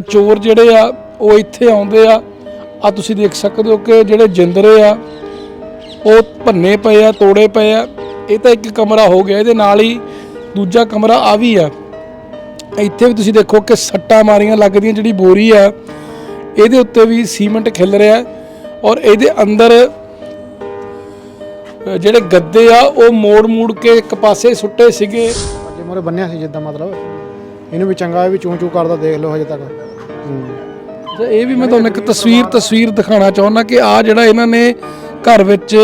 ਚੋਰ ਜਿਹੜੇ ਆ, ਉਹ ਇੱਥੇ ਆਉਂਦੇ ਆ। ਆ ਤੁਸੀਂ ਦੇਖ ਸਕਦੇ ਹੋ ਕਿ ਜਿਹੜੇ ਜਿੰਦਰੇ ਆ, ਉਹ ਭੰਨੇ ਪਏ ਆ, ਤੋੜੇ ਪਏ ਆ। ਇਹ ਤਾਂ ਇੱਕ ਕਮਰਾ ਹੋ ਗਿਆ, ਇਹਦੇ ਨਾਲ ਹੀ ਦੂਜਾ ਕਮਰਾ ਆ ਵੀ ਆ। ਇੱਥੇ ਵੀ ਤੁਸੀਂ ਦੇਖੋ ਕਿ ਸੱਟਾਂ ਮਾਰੀਆਂ ਲੱਗਦੀਆਂ, ਜਿਹੜੀ ਬੋਰੀ ਆ, ਇਹਦੇ ਉੱਤੇ ਵੀ ਸੀਮੈਂਟ ਖਿਲ ਰਿਹਾ ਔਰ ਇਹਦੇ ਅੰਦਰ ਜਿਹੜੇ ਗੱਦੇ ਆ, ਉਹ ਮੋੜ ਮੋੜ ਕੇ ਇੱਕ ਪਾਸੇ ਸੁੱਟੇ ਸੀਗੇ। ਜੇ ਮੋਰੇ ਬੰਨਿਆ ਸੀ ਜਿੱਦਾਂ ਮਤਲਬ। ਇਹਨੂੰ ਵੀ ਚੰਗਾ ਹੈ ਵੀ ਚੂੰ ਚੂੰ ਕਰਦਾ ਦੇਖ ਲਓ ਹਜੇ ਤੱਕ। ਹੂੰ। ਤੇ ਇਹ ਵੀ ਮੈਂ ਤੁਹਾਨੂੰ ਇੱਕ ਤਸਵੀਰ ਤਸਵੀਰ ਦਿਖਾਉਣਾ ਚਾਹੁੰਦਾ ਕਿ ਆ ਜਿਹੜਾ ਇਹਨਾਂ ਨੇ ਘਰ ਵਿੱਚ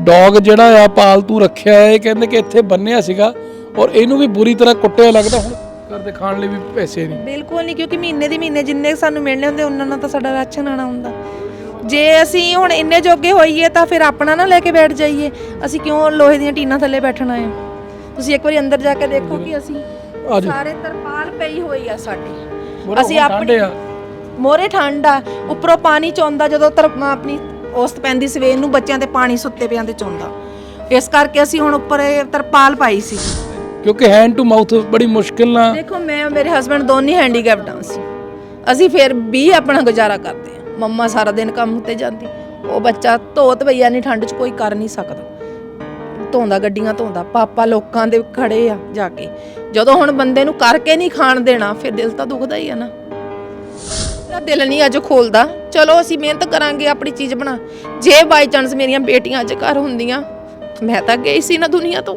ਡੌਗ ਜਿਹੜਾ ਆ ਪਾਲਤੂ ਰੱਖਿਆ ਹੈ ਇਹ ਕਹਿੰਦੇ ਕਿ ਇੱਥੇ ਬੰਨਿਆ ਸੀਗਾ ਔਰ ਇਹਨੂੰ ਵੀ ਬੁਰੀ ਤਰ੍ਹਾਂ ਕੁੱਟਿਆ ਲੱਗਦਾ ਹੁਣ ਘਰ ਦੇ ਖਾਣ ਲਈ ਵੀ ਪੈਸੇ ਨਹੀਂ। ਬਿਲਕੁਲ ਨਹੀਂ ਕਿਉਂਕਿ ਮਹੀਨੇ ਦੀ ਮਹੀਨੇ ਜਿੰਨੇ ਸਾਨੂੰ ਮਿਲਣੇ ਹੁੰਦੇ ਉਹਨਾਂ ਨਾਲ ਤਾਂ ਸਾਡਾ ਰਾਸ਼ਨ ਆਣਾ ਹੁੰਦਾ। ਜੇ ਅਸੀਂ ਹੁਣ ਇੰਨੇ ਜੋਗੇ ਹੋਈਏ ਤਾਂ ਫਿਰ ਆਪਣਾ ਨਾ ਲੈ ਕੇ ਬੈਠ ਜਾਈਏ। ਅਸੀਂ ਕਿਉਂ ਲੋਹੇ ਦੀਆਂ ਟੀਨਾਂ ਥੱਲੇ ਬੈਠਣਾ ਹੈ ਤੁਸੀਂ ਇੱਕ ਵਾਰੀ ਅੰਦਰ ਜਾ ਕੇ ਦੇਖੋ ਕਿ ਅਸੀਂ ਆ ਜਾਓ। ਸਾਰੇ ਤਰਪਾਲ ਪਈ ਹੋਈ ਆ ਸਾਡੀ। ਅਸੀਂ ਆਪਣੀ। ਮੋਰੇ ਠੰਡ ਆ। ਉੱਪਰੋਂ ਪਾਣੀ ਚੋਂਦਾ ਜਦੋਂ ਤਰ ਆਪਣੀ ਔਸਤ ਪੈਂਦੀ ਸਵੇਰ ਨੂੰ ਬੱਚਿਆਂ ਤੇ ਪਾਣੀ ਸੁੱਤੇ ਪਿਆਂ ਤੇ ਚੋਂਦਾ। ਇਸ ਕਰਕੇ ਅਸੀਂ ਹੁਣ ਉੱਪਰ ਇਹ ਤਰਪਾਲ ਪਾਈ ਸੀ। ਕਿਉਂਕਿ ਹੈਂਡ ਟੂ ਮਾਊਥ ਬੜੀ ਮੁਸ਼ਕਿਲ ਨਾਲ ਦੇਖੋ ਮੈਂ ਔਰ ਮੇਰੇ ਹਸਬੰਡ ਦੋਨੇ ਹੈਂਡੀਕੈਪਡ ਹਾਂ ਅਸੀਂ। ਅਸੀਂ ਫਿਰ ਵੀ ਆਪਣਾ ਗੁਜ਼ਾਰਾ ਕਰਦੇ ਹਾਂ। ਮੰਮਾ ਸਾਰਾ ਦਿਨ ਕੰਮ ਉੱਤੇ ਜਾਂਦੀ। ਉਹ ਬੱਚਾ ਧੋਤ ਭਈਆ ਨਹੀਂ ਠੰਡ 'ਚ ਕੋਈ ਕਰ ਨਹੀਂ ਸਕਦਾ। ਧੋਂਦਾ, ਗੱਡੀਆਂ ਧੋਂਦਾ। ਪਾਪਾ ਲੋਕਾਂ ਦੇ ਖੜੇ ਆ ਜਾ ਕੇ। ਜਦੋਂ ਹੁਣ ਬੰਦੇ ਨੂੰ ਕਰਕੇ ਨਹੀਂ ਖਾਣ ਦੇਣਾ, ਫਿਰ ਦਿਲ ਤਾਂ ਦੁਖਦਾ ਹੀ ਆ ਨਾ। ਮੇਰਾ ਦਿਲ ਨਹੀਂ ਅੱਜ ਖੋਲਦਾ। ਚਲੋ ਅਸੀਂ ਮਿਹਨਤ ਕਰਾਂਗੇ, ਆਪਣੀ ਚੀਜ਼ ਬਣਾ। ਜੇ ਬਾਈ ਚਾਂਸ ਮੇਰੀਆਂ ਬੇਟੀਆਂ ਅੱਜ ਘਰ ਹੁੰਦੀਆਂ, ਮੈਂ ਤਾਂ ਗਈ ਸੀ ਨਾ ਦੁਨੀਆ ਤੋਂ।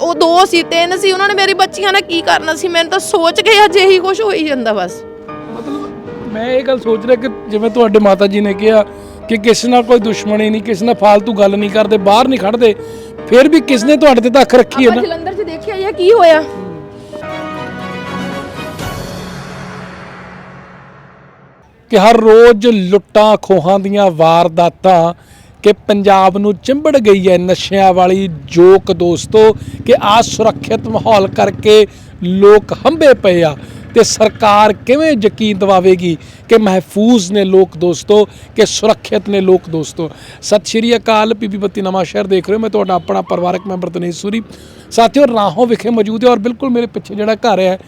ਉਹ ਦੋ ਸੀ, ਤਿੰਨ ਸੀ, ਉਹਨਾਂ ਨੇ ਮੇਰੀ ਬੱਚੀਆਂ ਨਾਲ ਕੀ ਕਰਨਾ ਸੀ? ਮੈਨੂੰ ਤਾਂ ਸੋਚ ਕੇ ਅੱਜ ਇਹੀ ਕੁਝ ਹੋਈ ਜਾਂਦਾ ਬਸ। ਮਤਲਬ ਮੈਂ ਇਹ ਗੱਲ ਸੋਚ ਰਿਹਾ ਕਿ ਜਿਵੇਂ ਤੁਹਾਡੇ ਮਾਤਾ ਜੀ ਨੇ ਕਿਹਾ ਕਿ ਕਿਸੇ ਨਾਲ ਕੋਈ ਦੁਸ਼ਮਣੀ ਨਹੀਂ ਕਿਸੇ ਨਾਲ ਫालतू ਗੱਲ ਨਹੀਂ ਕਰਦੇ ਬਾਹਰ ਨਹੀਂ ਖੜਦੇ ਫਿਰ ਵੀ ਕਿਸ ਨੇ ਤੁਹਾਡੇ ਤੇ ਤਾਂ ਅੱਖ ਰੱਖੀ ਹੈ ਆਪਾਂ ਨਾ? ਜਲੰਧਰ 'ਚ ਦੇਖਿਆ ਇਹ ਕੀ ਹੋਇਆ? ਕਿ ਹਰ ਰੋਜ਼ ਲੁੱਟਾਂ ਖੋਹਾਂ ਦੀਆਂ ਵਾਰਦਾਤਾਂ ਕਿ ਪੰਜਾਬ ਨੂੰ ਚਿੰਬੜ ਗਈ ਹੈ ਨਸ਼ਿਆਂ ਵਾਲੀ ਜੋਕ ਦੋਸਤੋ ਕਿ ਆ ਸੁਰੱਖਿਅਤ ਮਾਹੌਲ ਕਰਕੇ ਲੋਕ ਹੰਬੇ ਪਏ ਆ। ਤੇ ਸਰਕਾਰ ਕਿਵੇਂ ਯਕੀਨ ਦਿਵਾਵੇਗੀ ਕਿ ਮਹਿਫੂਜ਼ ਨੇ ਲੋਕ ਦੋਸਤੋ, ਕਿ ਸੁਰੱਖਿਅਤ ਨੇ ਲੋਕ ਦੋਸਤੋ? ਸਤਿ ਸ਼੍ਰੀ ਅਕਾਲ ਪੀਪੀ ਬੱਤੀ ਨਵਾਂ ਸ਼ਹਿਰ ਦੇਖ ਰਹੇ ਹੋ। ਮੈਂ ਤੁਹਾਡਾ ਆਪਣਾ ਪਰਿਵਾਰਕ ਮੈਂਬਰ ਤਨੇਸ਼ ਸੂਰੀ। ਸਾਥੀਓ, ਰਾਹੋਂ ਵਿਖੇ ਮੌਜੂਦ ਹੈ ਔਰ ਬਿਲਕੁਲ ਮੇਰੇ ਪਿੱਛੇ ਜਿਹੜਾ ਘਰ ਹੈ,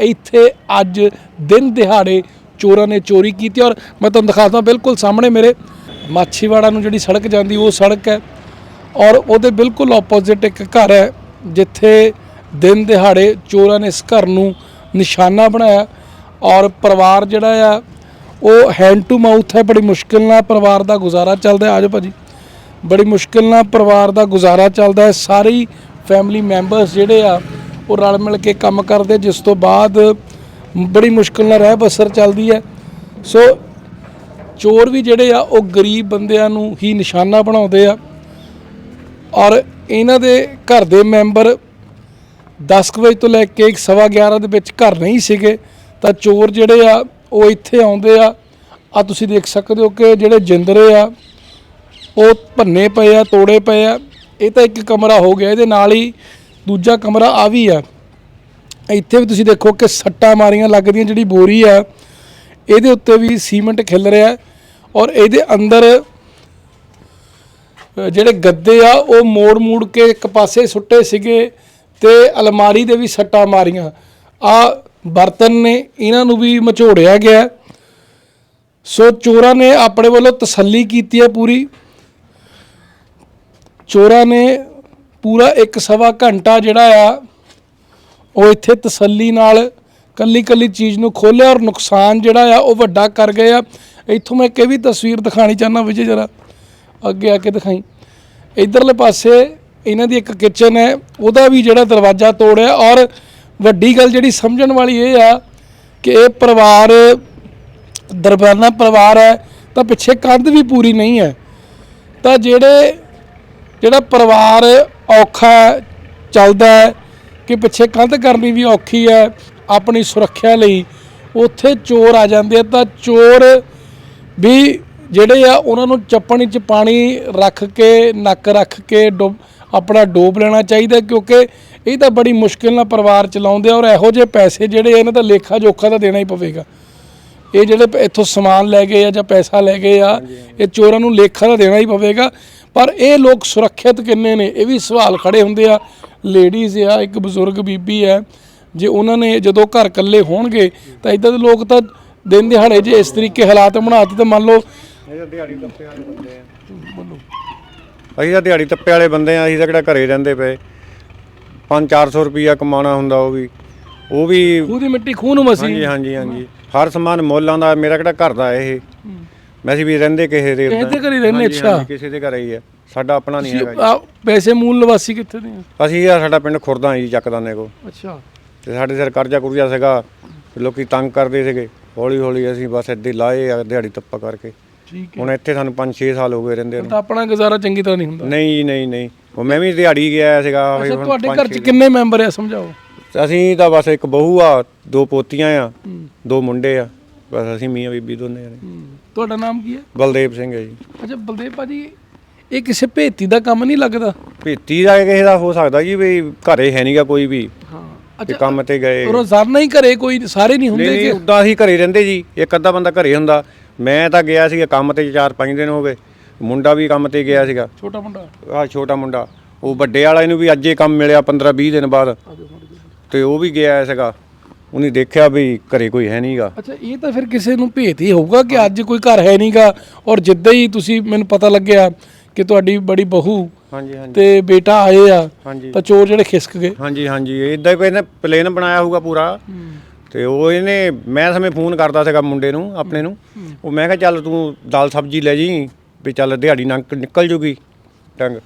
ਇੱਥੇ ਅੱਜ ਦਿਨ ਦਿਹਾੜੇ ਚੋਰਾਂ ਨੇ ਚੋਰੀ ਕੀਤੀ ਔਰ ਮੈਂ ਤੁਹਾਨੂੰ ਦਿਖਾਉਂਦਾ ਬਿਲਕੁਲ ਸਾਹਮਣੇ ਮੇਰੇ ਮਾਛੀਵਾੜਾ ਨੂੰ ਜਿਹੜੀ ਸੜਕ ਜਾਂਦੀ, ਉਹ ਸੜਕ ਹੈ ਔਰ ਉਹਦੇ ਬਿਲਕੁਲ ਆਪੋਜ਼ਿਟ ਇੱਕ ਘਰ ਹੈ, ਜਿੱਥੇ ਦਿਨ ਦਿਹਾੜੇ ਚੋਰਾਂ ਨੇ ਇਸ ਘਰ ਨੂੰ ਨਿਸ਼ਾਨਾ ਬਣਾਇਆ ਔਰ ਪਰਿਵਾਰ ਜਿਹੜਾ ਆ, ਉਹ ਹੈਂਡ ਟੂ ਮਾਊਥ ਹੈ, ਬੜੀ ਮੁਸ਼ਕਿਲ ਨਾਲ ਪਰਿਵਾਰ ਦਾ ਗੁਜ਼ਾਰਾ ਚੱਲਦਾ ਹੈ। ਆਜੋ ਭਾਜੀ। ਬੜੀ ਮੁਸ਼ਕਿਲ ਨਾਲ ਪਰਿਵਾਰ ਦਾ ਗੁਜ਼ਾਰਾ ਚੱਲਦਾ ਹੈ। ਸਾਰੀ ਫੈਮਿਲੀ ਮੈਂਬਰਸ ਜਿਹੜੇ ਆ, ਉਹ ਰਲ ਮਿਲ ਕੇ ਕੰਮ ਕਰਦੇ ਜਿਸ ਤੋਂ ਬਾਅਦ ਬੜੀ ਮੁਸ਼ਕਿਲ ਨਾਲ ਰਹਿ ਬਸਰ ਚੱਲਦੀ ਹੈ। ਸੋ ਚੋਰ ਵੀ ਜਿਹੜੇ ਆ, ਉਹ ਗਰੀਬ ਬੰਦਿਆਂ ਨੂੰ ਹੀ ਨਿਸ਼ਾਨਾ ਬਣਾਉਂਦੇ ਆ। ਔਰ ਇਹਨਾਂ ਦੇ ਘਰ ਦੇ ਮੈਂਬਰ 10 ਕੁ ਵਜੇ ਤੋਂ ਲੈ ਕੇ 11:30 ਦੇ ਵਿੱਚ ਘਰ ਨਹੀਂ ਸੀਗੇ, ਤਾਂ ਚੋਰ ਜਿਹੜੇ ਆ, ਉਹ ਇੱਥੇ ਆਉਂਦੇ ਆ। ਆ ਤੁਸੀਂ ਦੇਖ ਸਕਦੇ ਹੋ ਕਿ ਜਿਹੜੇ ਜਿੰਦਰੇ ਆ, ਉਹ ਭੰਨੇ ਪਏ ਆ, ਤੋੜੇ ਪਏ ਆ। ਇਹ ਤਾਂ ਇੱਕ ਕਮਰਾ ਹੋ ਗਿਆ, ਇਹਦੇ ਨਾਲ ਹੀ ਦੂਜਾ ਕਮਰਾ ਆ ਵੀ ਆ। ਇੱਥੇ ਵੀ ਤੁਸੀਂ ਦੇਖੋ ਕਿ ਸੱਟਾਂ ਮਾਰੀਆਂ ਲੱਗਦੀਆਂ, ਜਿਹੜੀ ਬੋਰੀ ਆ, ਇਹਦੇ ਉੱਤੇ ਵੀ ਸੀਮੈਂਟ ਖਿਲ ਰਿਹਾ। ਔਰ ਇਹਦੇ ਅੰਦਰ ਜਿਹੜੇ ਗੱਦੇ ਆ, ਉਹ ਮੋੜ ਮੋੜ ਕੇ ਇੱਕ ਪਾਸੇ ਸੁੱਟੇ ਸੀਗੇ। ਤੇ ਅਲਮਾਰੀ ਦੇ ਵੀ ਸੱਟਾਂ ਮਾਰੀਆਂ। ਆ ਬਰਤਨ ਨੇ ਇਹਨਾਂ ਨੂੰ ਵੀ ਮਚੋੜਿਆ ਗਿਆ। ਸੋ ਚੋਰਾਂ ਨੇ ਆਪਣੇ ਵੱਲੋਂ ਤਸੱਲੀ ਕੀਤੀ ਹੈ ਪੂਰੀ। ਚੋਰਾਂ ਨੇ ਪੂਰਾ ਇੱਕ ਸਵਾ ਘੰਟਾ ਜਿਹੜਾ ਆ, ਉਹ ਇੱਥੇ ਤਸੱਲੀ ਨਾਲ ਕੱਲੀ ਕੱਲੀ ਚੀਜ਼ ਨੂੰ ਖੋਲ੍ਹਿਆ ਔਰ ਨੁਕਸਾਨ ਜਿਹੜਾ ਆ, ਉਹ ਵੱਡਾ ਕਰ ਗਏ ਆ। ਇੱਥੋਂ ਮੈਂ ਇੱਕ ਇਹ ਵੀ ਤਸਵੀਰ ਦਿਖਾਣੀ ਚਾਹੁੰਦਾ, ਵਿਜੇ ਜਰਾ। ਅੱਗੇ ਆ ਕੇ ਦਿਖਾਈ। ਇਧਰਲੇ ਪਾਸੇ ਇਹਨਾਂ ਦੀ ਇੱਕ ਕਿਚਨ ਹੈ, ਉਹਦਾ ਵੀ ਜਿਹੜਾ ਦਰਵਾਜ਼ਾ ਤੋੜਿਆ ਔਰ ਵੱਡੀ ਗੱਲ ਜਿਹੜੀ ਸਮਝਣ ਵਾਲੀ ਇਹ ਆ ਕਿ ਇਹ ਪਰਿਵਾਰ, ਦਰਬਾਨਾ ਪਰਿਵਾਰ ਹੈ, ਤਾਂ ਪਿੱਛੇ ਕੰਧ ਵੀ ਪੂਰੀ ਨਹੀਂ ਹੈ। ਤਾਂ ਜਿਹੜੇ, ਜਿਹੜਾ ਪਰਿਵਾਰ ਔਖਾ ਚੱਲਦਾ ਹੈ, ਕਿ ਪਿੱਛੇ ਕੰਧ ਕਰਨੀ ਵੀ ਔਖੀ ਹੈ, ਆਪਣੀ ਸੁਰੱਖਿਆ ਲਈ ਉੱਥੇ ਚੋਰ ਆ ਜਾਂਦੇ ਆ, ਤਾਂ ਚੋਰ ਵੀ ਜਿਹੜੇ ਆ, ਉਹਨਾਂ ਨੂੰ ਚੱਪਣੀ 'ਚ ਪਾਣੀ ਰੱਖ ਕੇ, ਨੱਕ ਰੱਖ ਕੇ, ਡੁੱਬ ਆਪਣਾ ਡੋਬ ਲੈਣਾ ਚਾਹੀਦਾ ਕਿਉਂਕਿ ਇਹ ਤਾਂ ਬੜੀ ਮੁਸ਼ਕਿਲ ਨਾਲ ਪਰਿਵਾਰ ਚਲਾਉਂਦੇ ਆ ਔਰ ਇਹੋ ਜਿਹੇ ਪੈਸੇ ਜਿਹੜੇ ਆ, ਇਹਨਾਂ ਦਾ ਲੇਖਾ ਜੋਖਾ ਤਾਂ ਦੇਣਾ ਹੀ ਪਵੇਗਾ। ਇਹ ਜਿਹੜੇ ਇੱਥੋਂ ਸਮਾਨ ਲੈ ਗਏ ਆ ਜਾਂ ਪੈਸਾ ਲੈ ਗਏ ਆ ਇਹ ਚੋਰਾਂ ਨੂੰ ਲੇਖਾ ਤਾਂ ਦੇਣਾ ਹੀ ਪਵੇਗਾ ਪਰ ਇਹ ਲੋਕ ਸੁਰੱਖਿਅਤ ਕਿੰਨੇ ਨੇ ਇਹ ਵੀ ਸਵਾਲ ਖੜੇ ਹੁੰਦੇ ਆ। ਲੇਡੀਜ਼ ਆ ਇੱਕ ਬਜ਼ੁਰਗ ਬੀਬੀ ਹੈ ਜੇ ਉਹਨਾਂ ਨੇ ਜਦੋਂ ਘਰ ਇਕੱਲੇ ਹੋਣਗੇ ਤਾਂ ਇਦਾਂ ਦੇ ਲੋਕ ਤਾਂ ਦਿਨ ਦਿਹਾੜੇ ਜੇ ਇਸ ਤਰੀਕੇ ਹਾਲਾਤ ਬਣਾਤੇ ਤਾਂ ਮੰਨ ਲਓ। ਅਸੀਂ ਤਾਂ ਦਿਹਾੜੀ ਤੱਪੇ ਵਾਲੇ ਬੰਦੇ ਆ ਅਸੀਂ ਤਾਂ ਕਿਹੜਾ ਘਰੇ ਰਹਿੰਦੇ ਪਏ। 5-400 ਰੁਪਈਆ ਕਮਾਉਣਾ ਹੁੰਦਾ ਉਹ ਵੀ। ਉਹ ਵੀ ਖੂਹ ਦੀ ਮਿੱਟੀ ਖੂਹ ਨੂੰ ਮਸੀ ਹਾਂਜੀ ਹਾਂਜੀ ਹਾਂਜੀ। ਹਰ ਸਮਾਨ ਮੁੱਲਾਂ ਦਾ ਮੇਰਾ ਕਿਹੜਾ ਘਰ ਦਾ ਇਹ। ਮੈਂ ਵੀ ਰਹਿੰਦੇ ਕਿਸੇ ਦੇ ਕਿਸੇ। ਦੇ ਘਰੇ ਰਹਿੰਦੇ, ਅੱਛਾ। ਕਿਸੇ ਦੇ ਘਰੇ ਹੀ ਹੈ ਸਾਡਾ ਆਪਣਾ ਨਹੀਂ ਹੈਗਾ। ਆ ਪੈਸੇ ਮੂਲ ਨਿਵਾਸੀ ਕਿੱਥੇ ਦੇ ਆ? ਅਸੀਂ ਆ ਸਾਡਾ ਪਿੰਡ ਖੁਰਦਾ ਜੀ ਚੱਕਦਾਨੇ ਕੋ ਅੱਛਾ। ਤੇ ਸਾਡੇ ਸਿਰ ਕਰਜ਼ਾ ਕੁਰਜ਼ਾ ਸੀਗਾ। ਲੋਕੀ ਤੰਗ ਕਰਦੇ ਸੀਗੇ। ਹੌਲੀ ਹੌਲੀ ਅਸੀਂ ਬਸ ਹੀ ਲਾਏ ਆ ਦਿਹਾੜੀ ਤੱਪਾ ਕਰਕੇ। ਠੀਕ ਹੈ। ਹੁਣ ਇੱਥੇ ਸਾਨੂੰ 5-6 ਸਾਲ ਹੋ ਗਏ ਰਹਿੰਦੇ ਨੂੰ। ਤਾਂ ਆਪਣਾ ਗੁਜ਼ਾਰਾ ਚੰਗੀ ਤਰ੍ਹਾਂ ਨਹੀਂ ਹੁੰਦਾ। ਨਹੀਂ ਜੀ, ਨਹੀਂ ਨਹੀਂ। ਉਹ ਮੈਂ ਵੀ ਦਿਹਾੜੀ ਗਿਆ ਸੀਗਾ ਵੀ ਅੱਛਾ ਹੁਣ ਤੁਹਾਡੇ ਪੰਜ ਘਰ 'ਚ ਕਿੰਨੇ ਮੈਂਬਰ ਆ ਸਮਝਾਓ? ਅਸੀਂ ਤਾਂ ਬਸ ਇੱਕ ਬਹੂ ਆ ਦੋ ਪੋਤੀਆਂ ਆ ਦੋ ਮੁੰਡੇ ਆ। ਬਸ ਅਸੀਂ ਮੀਆਂ ਬੀਬੀ ਦੋਨੇ ਜਣੇ ਤੁਹਾਡਾ ਨਾਮ ਕੀ ਹੈ? ਬਲਦੇਵ ਸਿੰਘ ਹੈ ਜੀ। ਅੱਛਾ ਬਲਦੇਵ ਭਾਜੀ ਇਹ ਕਿਸੇ ਭੇਤੀ ਦਾ ਕੰਮ ਨਹੀਂ ਲੱਗਦਾ? ਭੇਤੀ ਦਾ ਕਿਸੇ ਦਾ ਹੋ ਸਕਦਾ ਜੀ ਵੀ ਘਰੇ ਹੈ ਨਹੀਂਗਾ ਕੋਈ ਵੀ। ਹਾਂ ਤੇ ਕੰਮ ਤੇ ਗਏ। ਰੋਜ਼ਾਨਾ ਹੀ ਘਰੇ ਕੋਈ ਸਾਰੇ ਨਹੀਂ ਨਹੀਂ ਹੁੰਦੇ ਨਹੀਂ ਕਿ? ਉਦਾਂ ਅਸੀਂ ਘਰੇ ਰਹਿੰਦੇ ਜੀ। ਇੱਕ ਅੱਧਾ ਬੰਦਾ ਘਰੇ ਹੁੰਦਾ। ਮੈਂ ਤਾਂ ਗਿਆ ਸੀਗਾ ਕੰਮ ਤੇ 4-5 ਦਿਨ ਹੋ ਗਏ। ਮੁੰਡਾ ਵੀ ਕੰਮ ਤੇ ਗਿਆ ਸੀਗਾ। ਛੋਟਾ ਮੁੰਡਾ? ਆਹ ਛੋਟਾ ਮੁੰਡਾ। ਉਹ ਵੱਡੇ ਵਾਲਾ ਇਹਨੂੰ ਵੀ ਅੱਜੇ ਕੰਮ ਮਿਲਿਆ 15-20 ਦਿਨ ਬਾਅਦ। ਤੇ ਉਹ ਵੀ ਗਿਆ ਸੀਗਾ। ਉਹਨੇ ਦੇਖਿਆ ਵੀ ਘਰੇ ਕੋਈ ਹੈ ਨਹੀਂਗਾ। ਅੱਛਾ ਇਹ ਤਾਂ ਫਿਰ ਕਿਸੇ ਨੂੰ ਭੇਤ ਹੀ ਹੋਊਗਾ ਕਿ ਅੱਜ ਕੋਈ ਘਰ ਹੈ ਨਹੀਂਗਾ। ਔਰ ਜਿੱਦਾਂ ਹੀ ਤੁਸੀਂ ਮੈਨੂੰ ਪਤਾ ਲੱਗਿਆ ਕਿ ਤੁਹਾਡੀ ਬੜੀ ਬਹੂ ਹਾਂਜੀ ਹਾਂਜੀ। ਤੇ ਬੇਟਾ ਆਏ ਆ ਤਾਂ ਚੋਰ ਜਿਹੜੇ ਖਿਸਕ ਗਏ। ਹਾਂਜੀ ਹਾਂਜੀ। ਇਦਾਂ ਕੋਈ ਇਹਨੇ ਪਲੇਨ ਬਣਾਇਆ ਹੋਊਗਾ ਪੂਰਾ। ਤੇ ਉਹ ਇਹਨੇ ਮੈਂ ਸਮੇਂ ਫੋਨ ਕਰਦਾ ਸੀਗਾ ਮੁੰਡੇ ਨੂੰ ਆਪਣੇ ਨੂੰ। ਉਹ ਮੈਂ ਕਿਹਾ ਚੱਲ ਤੂੰ ਦਾਲ ਸਬਜ਼ੀ ਲੈ ਜੀ ਵੀ ਚੱਲ ਦਿਹਾੜੀ ਨੰਕ ਨਿਕਲ ਜੂਗੀ ਟੰਗ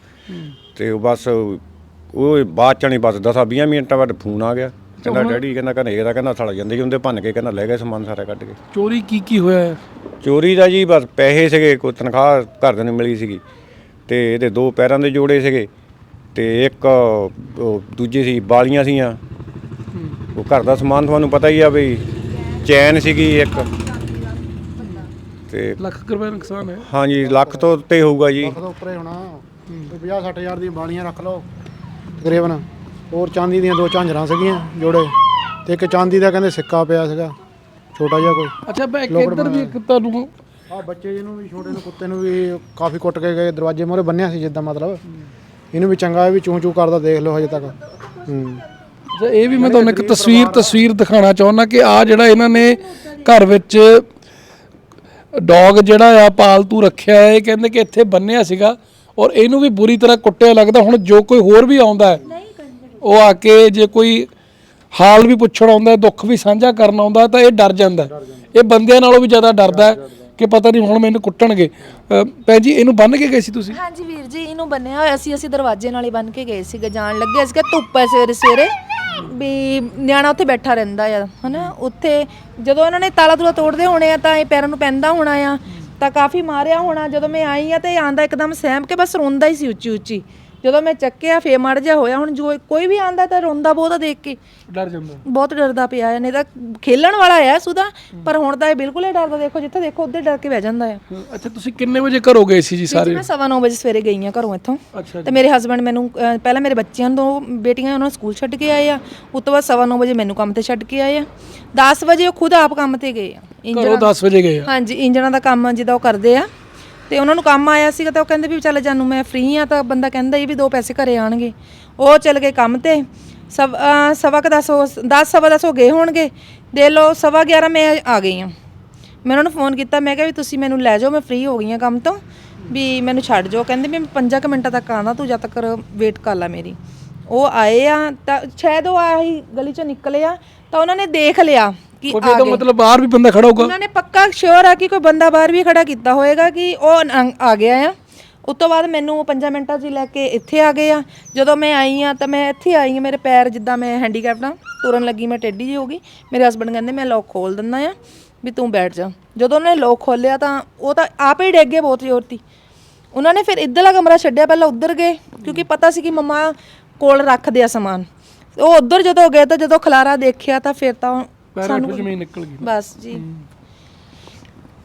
ਤੇ ਉਹ ਬਸ ਉਹ ਬਾਅਦ ਚ ਨਹੀਂ ਬਸ 10 20 ਮਿੰਟਾਂ ਬਾਅਦ ਫੋਨ ਆ ਗਿਆ। ਕਹਿੰਦਾ ਡੈਡੀ ਕਹਿੰਦਾ ਘਰੇ ਦਾ ਕਹਿੰਦਾ ਸੜ ਜਾਂਦੇ ਜੀ ਹੁੰਦੇ ਭੰਨ ਕੇ ਕਹਿੰਦਾ ਲੈ ਗਏ ਸਮਾਨ ਸਾਰਾ ਕੱਢ ਕੇ। ਚੋਰੀ ਕੀ ਕੀ ਹੋਇਆ? ਹੈ ਚੋਰੀ ਦਾ ਜੀ ਬਸ ਪੈਸੇ ਸੀਗੇ ਕੋਈ ਤਨਖਾਹ ਘਰਦਿਆਂ ਨੂੰ ਮਿਲੀ ਸੀਗੀ। ਤੇ ਇਹਦੇ ਦੋ ਪੈਰਾਂ ਦੇ ਜੋੜੇ ਸੀਗੇ ਤੇ ਇੱਕ ਦੂਜੇ ਸੀ ਬਾਲੀਆਂ ਸੀਆਂ। ਉਹ ਘਰ ਦਾ ਸਮਾਨ ਤੁਹਾਨੂੰ ਪਤਾ ਹੀ ਆ ਵੀ ਚੈਨ ਸੀਗੀ ਇੱਕ। ਤੇ ਲੱਖ ਕੁ ਰੁਪਏ ਨੁਕਸਾਨ ਹੈ। ਹਾਂਜੀ ਲੱਖ ਤੋਂ ਉੱਤੇ ਹੋਊਗਾ ਜੀ। ਲੱਖ ਤੋਂ ਉੱਪਰ ਹੀ ਹੋਣਾ। ਕੋਈ 50 60 ਹਜ਼ਾਰ ਦੀਆਂ ਬਾਲੀਆਂ ਰੱਖ ਲਓ। ਤਕਰੀਬਨ ਹੋਰ ਚਾਂਦੀ ਦੀਆਂ ਦੋ ਝਾਂਜਰਾਂ ਸੀਗੀਆਂ ਜੋੜੇ। ਤੇ ਇੱਕ ਚਾਂਦੀ ਦਾ ਕਹਿੰਦੇ ਸਿੱਕਾ ਪਿਆ ਸੀਗਾ। ਛੋਟਾ ਜਿਹਾ ਕੋਈ। ਅੱਛਾ ਮੈਂ ਇੱਕ ਇੱਧਰ ਵੀ ਇੱਕ ਤੁਹਾਨੂੰ ਆ ਬੱਚੇ ਜਿਹਨੂੰ ਵੀ ਛੋਟੇ ਨੂੰ ਕੁੱਤੇ ਨੂੰ ਵੀ ਕਾਫੀ ਕੁੱਟ ਕੇ ਗਏ ਦਰਵਾਜ਼ੇ ਮੂਹਰੇ ਬੰਨਿਆ ਸੀ ਜਿੱਦਾਂ ਮਤਲਬ। ਇਹਨੂੰ ਵੀ ਚੰਗਾ ਹੈ ਵੀ ਚੂੰ ਚੂੰ ਕਰਦਾ ਦੇਖ ਲਓ ਹਜੇ ਤੱਕ। ਹੂੰ। ਅੱਛਾ ਇਹ ਵੀ ਮੈਂ ਤੁਹਾਨੂੰ ਇੱਕ ਤਸਵੀਰ ਤਸਵੀਰ ਦਿਖਾਉਣਾ ਚਾਹੁੰਦਾ ਕਿ ਆ ਜਿਹੜਾ ਇਹਨਾਂ ਨੇ ਘਰ ਵਿੱਚ ਡੌਗ ਜਿਹੜਾ ਆ ਪਾਲਤੂ ਰੱਖਿਆ ਹੈ ਇਹ ਕਹਿੰਦੇ ਕਿ ਇੱਥੇ ਬੰਨਿਆ ਸੀਗਾ ਔਰ ਇਹਨੂੰ ਵੀ ਬੁਰੀ ਤਰ੍ਹਾਂ ਕੁੱਟਿਆ ਲੱਗਦਾ। ਹੁਣ ਜੋ ਕੋਈ ਹੋਰ ਵੀ ਆਉਂਦਾ ਹੈ ਉਹ ਆ ਕੇ ਜੇ ਕੋਈ ਹਾਲ ਵੀ ਪੁੱਛਣ ਆਉਂਦਾ ਦੁੱਖ ਵੀ ਸਾਂਝਾ ਕਰਨ ਆਉਂਦਾ ਤਾਂ ਇਹ ਡਰ ਜਾਂਦਾ। ਇਹ ਬੰਦਿਆਂ ਨਾਲੋਂ ਵੀ ਜ਼ਿਆਦਾ ਡਰਦਾ ਕਿ ਪਤਾ ਨਹੀਂ ਹੁਣ ਮੈਨੂੰ ਕੁੱਟਣਗੇ। ਭੈਣ ਜੀ ਇਹਨੂੰ ਬੰਨ ਕੇ ਗਏ ਸੀ ਤੁਸੀਂ? ਹਾਂਜੀ ਵੀਰ ਜੀ ਇਹਨੂੰ ਬੰਨਿਆ ਹੋਇਆ ਸੀ ਅਸੀਂ ਦਰਵਾਜ਼ੇ ਨਾਲ ਹੀ ਬੰਨ ਕੇ ਗਏ ਸੀਗੇ ਜਾਣ ਲੱਗੇ ਸੀਗਾ ਧੁੱਪ ਹੈ ਸਵੇਰੇ ਸਵੇਰੇ ਵੀ ਨਿਆਣਾ ਉੱਥੇ ਬੈਠਾ ਰਹਿੰਦਾ ਆ, ਹਨਾ? ਉੱਥੇ ਜਦੋਂ ਇਹਨਾਂ ਨੇ ਤਾਲਾ ਤੂਲਾ ਤੋੜਦੇ ਹੋਣੇ ਆ, ਤਾਂ ਇਹ ਪੈਰਾਂ ਨੂੰ ਪੈਂਦਾ ਹੋਣਾ ਆ। ਤਾਂ ਕਾਫੀ ਮਾਰਿਆ ਹੋਣਾ ਜਦੋਂ ਮੈਂ ਆਈ ਆ ਤੇ ਆਂਦਾ ਇੱਕਦਮ ਸਹਿਮ ਕੇ ਬਸ ਰੋਂਦਾ ਹੀ ਸੀ ਉੱਚੀ ਉੱਚੀ ਜਦੋਂ ਮੈਂ ਚੱਕਿਆ ਫੇਰ ਮੜ ਜਾ ਹੋਇਆ। ਹੁਣ ਜੋ ਕੋਈ ਵੀ ਆਂਦਾ ਤਾਂ ਰੋਂਦਾ ਬਹੁਤ ਦੇਖ ਕੇ। ਡਰ ਜਾਂਦਾ। ਬਹੁਤ ਡਰਦਾ ਪਿਆ ਹੈ ਨਹੀਂ ਤਾਂ ਖੇਲਣ ਵਾਲਾ ਆ ਸੁਦਾ ਪਰ ਹੁਣ ਤਾਂ ਇਹ ਬਿਲਕੁਲ ਹੀ ਡਰਦਾ। ਦੇਖੋ ਜਿੱਥੇ ਦੇਖੋ ਉੱਧਰ ਡਰ ਕੇ ਬਹਿ ਜਾਂਦਾ ਆ। ਅੱਛਾ ਤੁਸੀਂ ਕਿੰਨੇ ਵਜੇ ਘਰੋਂ ਗਏ ਸੀ ਜੀ ਸਾਰੇ? ਮੈਂ ਸਵਾ ਨੌ ਵਜੇ ਸਵੇਰੇ ਗਈ ਆ ਘਰੋਂ ਇੱਥੋਂ। ਅੱਛਾ ਤੇ ਮੇਰੇ ਹਸਬੰਡ ਮੈਨੂੰ ਅਹ, ਪਹਿਲਾਂ ਮੇਰੇ ਬੱਚਿਆਂ ਨੂੰ ਬੇਟੀਆਂ ਉਹਨਾਂ ਨੂੰ ਸਕੂਲ ਛੱਡ ਕੇ ਆਏ ਆ। ਉਸ ਤੋਂ ਬਾਅਦ ਸਵਾ ਨੌ ਵਜੇ ਮੈਨੂੰ ਕੰਮ ਤੇ ਛੱਡ ਕੇ ਆਏ ਆ। 10 ਵਜੇ ਉਹ ਖੁਦ ਆਪ ਕੰਮ ਤੇ ਗਏ ਆ। ਘਰੋਂ 10 ਵਜੇ ਗਏ ਆ। ਹਾਂਜੀ ਇੰਜਣਾਂ ਦਾ ਕੰਮ ਜਿੱਦਾਂ ਉਹ ਕਰਦੇ ਆ। ਤੇ ਉਹਨਾਂ ਨੂੰ ਕੰਮ ਆਇਆ ਸੀਗਾ ਤਾਂ ਉਹ ਕਹਿੰਦੇ ਵੀ ਚੱਲ ਜਾਨੂੰ, ਮੈਂ ਫ੍ਰੀ ਆ ਤਾਂ ਬੰਦਾ ਕਹਿੰਦਾ ਇਹ ਵੀ ਦੋ ਪੈਸੇ ਘਰੇ ਆਣਗੇ ਉਹ ਚੱਲ ਗਏ ਕੰਮ ਤੇ। ਸਵ ਸਵਾ ਕੁ ਦਸ ਹੋ 10 ਸਵਾ ਦਸ ਹੋ ਗਏ ਹੋਣਗੇ। ਦੇ ਲਓ, ਸਵਾ 11 ਮੈਂ ਆ ਗਈ ਆ ਮੈਂ ਉਹਨਾਂ ਨੂੰ ਫੋਨ ਕੀਤਾ, ਮੈਂ ਕਿਹਾ ਵੀ ਤੁਸੀਂ ਮੈਨੂੰ ਲੈ ਜਾਓ, ਮੈਂ ਫ੍ਰੀ ਹੋ ਗਈ ਆ ਕੰਮ ਤੋਂ। ਵੀ ਮੈਨੂੰ ਛੱਡ ਜਾਓ। ਕਹਿੰਦੇ ਵੀ ਮੈਂ 5 ਮਿੰਟਾਂ ਤੱਕ ਆਣਾ ਤੂੰ ਜਦ ਤੱਕ ਵੇਟ ਕਰ ਲੈ ਮੇਰੀ। ਉਹ ਆਏ ਆ ਤਾਂ, ਸ਼ਾਇਦ ਉਹ ਆਹੀ ਗਲੀ ਚੋਂ ਨਿਕਲੇ ਆ, ਤਾਂ ਉਹਨਾਂ ਨੇ ਦੇਖ ਲਿਆ। ਕਿ ਦਾ ਮਤਲਬ ਬਾਹਰ ਵੀ ਬੰਦਾ ਖੜਾ ਹੋਊਗਾ। ਉਹਨਾਂ ਨੇ ਪੱਕਾ ਸ਼ੋਰ ਆ ਕਿ ਕੋਈ ਬੰਦਾ ਬਾਹਰ ਵੀ ਖੜਾ ਕੀਤਾ ਹੋਏਗਾ ਕਿ ਉਹ ਨ- ਆ ਗਿਆ ਆ। ਉਸ ਤੋਂ ਬਾਅਦ ਮੈਨੂੰ 5 ਮਿੰਟਾਂ 'ਚ ਹੀ ਲੈ ਕੇ ਇੱਥੇ ਆ ਗਏ ਆ। ਜਦੋਂ ਮੈਂ ਆਈ ਆ ਤਾਂ ਮੈਂ ਇੱਥੇ ਆਈ ਆ ਮੇਰੇ ਪੈਰ ਜਿੱਦਾਂ ਮੈਂ ਹੈਂਡੀਕੈਪਟ ਆ ਤੁਰਨ ਲੱਗੀ ਮੈਂ ਟੇਢੀ ਜਿਹੀ ਹੋ ਗਈ। ਮੇਰੇ ਹਸਬੰਡ ਕਹਿੰਦੇ ਮੈਂ ਲੋਕ ਖੋਲ ਦਿੰਦਾ ਆ ਵੀ ਤੂੰ ਬੈਠ ਜਾ। ਜਦੋਂ ਉਹਨੇ ਲੋਕ ਖੋਲਿਆ ਤਾਂ ਉਹ ਤਾਂ ਆਪੇ ਹੀ ਡਿੱਗ ਗਏ ਬਹੁਤ ਜ਼ੋਰ ਦੀ ਉਹਨਾਂ ਨੇ ਫਿਰ ਇੱਧਰਲਾ ਕਮਰਾ ਛੱਡਿਆ ਪਹਿਲਾਂ ਉੱਧਰ ਗਏ ਕਿਉਂਕਿ ਪਤਾ ਸੀ ਕਿ ਮੰਮਾ ਕੋਲ ਰੱਖਦੇ ਆ ਸਮਾਨ। ਉਹ ਉੱਧਰ ਜਦੋਂ ਗਏ ਤਾਂ ਜਦੋਂ ਖਲਾਰਾ ਦੇਖਿਆ ਤਾਂ ਫਿਰ ਤਾਂ ਪੈਰਾਂ 'ਚੋਂ ਜ਼ਮੀਨ ਨਿਕਲ ਗਈ। ਬਸ ਜੀ।